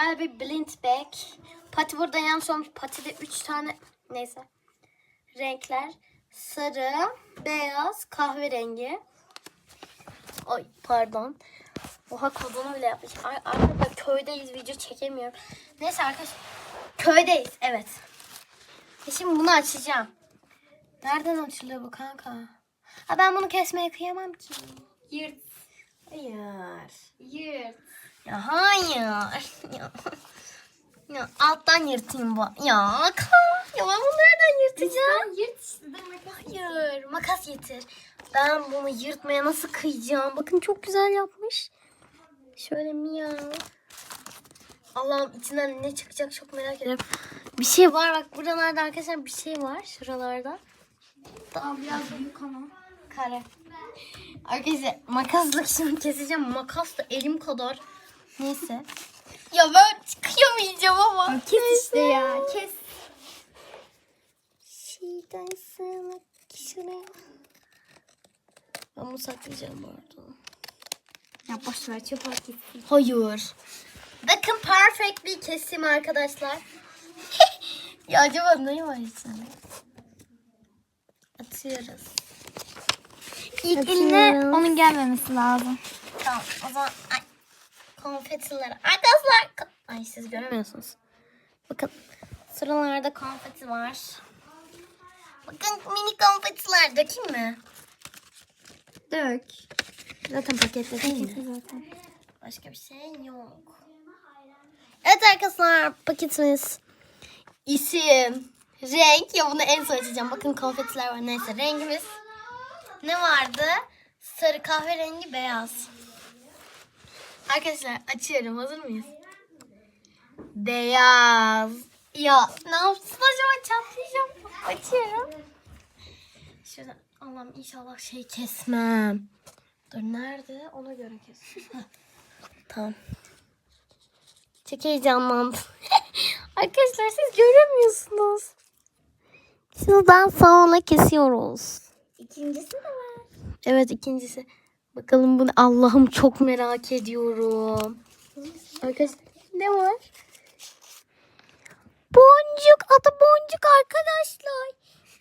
Şöyle bir blind bag. Pati burada yanlış olmuş. Patide 3 tane neyse. Renkler. Sarı, beyaz, kahverengi. Ay pardon. Oha kodunu bile yapmış. Ay, arkadaşlar köydeyiz video çekemiyorum. Neyse arkadaşlar. Köydeyiz evet. E şimdi bunu açacağım. Nereden açılıyor bu kanka? Ha ben bunu kesmeye kıyamam ki. Yırt. Hayır. Yırt. Ya hayır. Ya. Ya alttan yırtayım bu. Ya kan. Ya ben bunu nereden yırtacağım? Yırt işte. Hayır. Makas getir. Ben bunu yırtmaya nasıl kıyacağım? Bakın çok güzel yapmış. Şöyle miyav. Allah'ım içinden ne çıkacak çok merak ediyorum. Bir şey var bak buralarda arkadaşlar bir şey var şuralarda. Aa, biraz büyük ama. Kare. Arkadaşlar makasla şimdi keseceğim. Makas da elim kadar. Neyse. Ya ben çıkamayacağım ama. Kes işte ya. Kes. Şeyden sana şuraya. Ben bunu saklayacağım bu arada. Ya boş ver çöp gitsin. Hayır. Bakın perfect bir kesim arkadaşlar. ya acaba ne var içinde? Atıyoruz. İlk Atıyoruz. eline onun gelmemesi lazım. Tamam o zaman konfetiler. Arkadaşlar. Ay siz göremiyorsunuz. Bakın sıralarda konfeti var. Bakın mini konfetiler dökeyim mi? Dök. Zaten pakette değil mi? Zaten. Başka bir şey yok. Evet arkadaşlar paketimiz. İsim, renk. Ya bunu en son açacağım. Bakın konfetiler var. Neyse rengimiz. Ne vardı? Sarı, kahverengi, beyaz. Arkadaşlar açıyorum. Hazır mıyız? Beyaz. Ya ne yapsın acaba? Çatlayacağım. Açıyorum. Şurada Allah'ım inşallah şey kesmem. Dur nerede? Ona göre kes. Tamam. Çok heyecanlandım. Arkadaşlar siz göremiyorsunuz. Şuradan sonra kesiyoruz. İkincisi de var. Evet ikincisi. Bakalım bunu Allah'ım çok merak ediyorum. Arkadaşlar ne var? Boncuk adı boncuk arkadaşlar.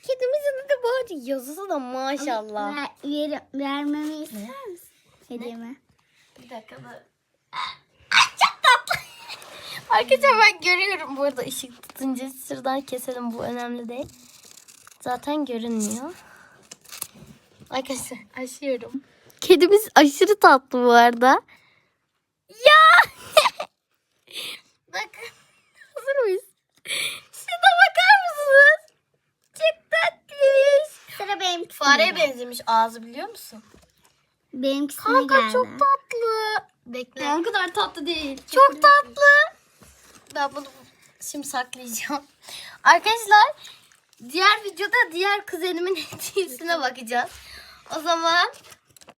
Kedimizin adı boncuk. Yazısı da maşallah. Ver, ver, vermemi ister misin? Hediyemi. Bir dakika da. Çok tatlı. Arkadaşlar ben görüyorum bu arada ışık tutunca şuradan keselim bu önemli değil. Zaten görünmüyor. Arkadaşlar açıyorum. Kedimiz aşırı tatlı bu arada. Ya! Bakın. Hazır mıyız? Şuna bakar mısınız? Çok tatlış. Sıra benimkisine Fareye geldi. benzemiş ağzı biliyor musun? Benimkisine Kanka geldi. çok tatlı. Bekle. o kadar tatlı değil. Çok tatlı. Ben bunu şimdi saklayacağım. Arkadaşlar diğer videoda diğer kuzenimin hediyesine bakacağız. O zaman